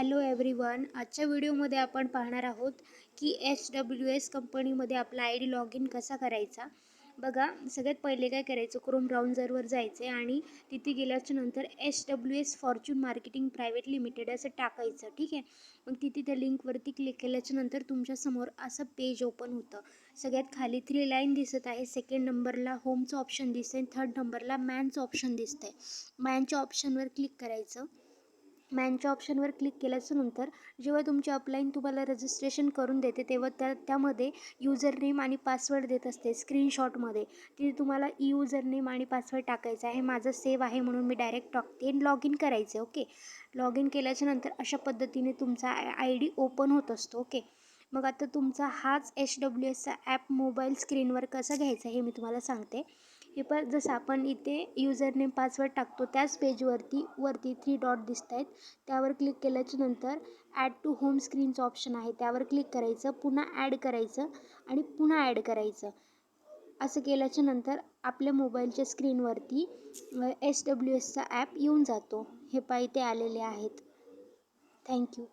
Hello everyone आजच्या व्हिडिओमध्ये आपण पाहणार आहोत की एच डब्ल्यू एस कंपनीमध्ये आपला आय डी लॉग इन कसा करायचा. बघा सगळ्यात पहिले काय करायचं? क्रोम ब्राउझरवर आहे आणि तिथे गेल्याच्यानंतर H W S fortune marketing private limited असं टाकायचं ठीक आहे? मग तिथे त्या लिंकवरती क्लिक केल्याच्यानंतर तुमच्यासमोर असं पेज ओपन होतं. सगळ्यात खाली थ्री लाईन दिसत आहे. सेकंड नंबरला होमचं ऑप्शन दिसतंय. थर्ड नंबरला मॅनचं ऑप्शन दिसतं आहे मॅनच्या ऑप्शनवर क्लिक करायचं. मॅनच्या ऑप्शनवर क्लिक केल्याच्यानंतर जेव्हा तुमची अपलाईन तुम्हाला रजिस्ट्रेशन करून देते तेव्हा त्या त्यामध्ये युजर नेम आणि पासवर्ड देत असते स्क्रीनशॉटमध्ये तिथे तुम्हाला ई युजर नेम आणि पासवर्ड टाकायचा आहे माझं सेव्ह आहे म्हणून मी डायरेक्ट टाकते आणि लॉग इन करायचं ओके लॉग इन केल्याच्यानंतर अशा पद्धतीने तुमचा आय डी ओपन होत असतो ओके मग आता तुमचा हाच एच डब्ल्यू एसचा ॲप मोबाईल स्क्रीनवर कसा घ्यायचा हे मी तुम्हाला सांगते. हे पण जसं आपण इथे युजरनेम पासवर्ड टाकतो त्याच पेजवरती वरती थ्री डॉट दिसत आहेत त्यावर क्लिक केल्याच्यानंतर ॲड टू होम स्क्रीनचं ऑप्शन आहे. त्यावर क्लिक करायचं पुन्हा ॲड करायचं आणि पुन्हा ॲड करायचं. असं केल्याच्यानंतर आपल्या मोबाईलच्या स्क्रीनवरती एस डब्ल्यू एसचा ॲप येऊन जातो. हे पाय इथे आलेले आहेत. थँक्यू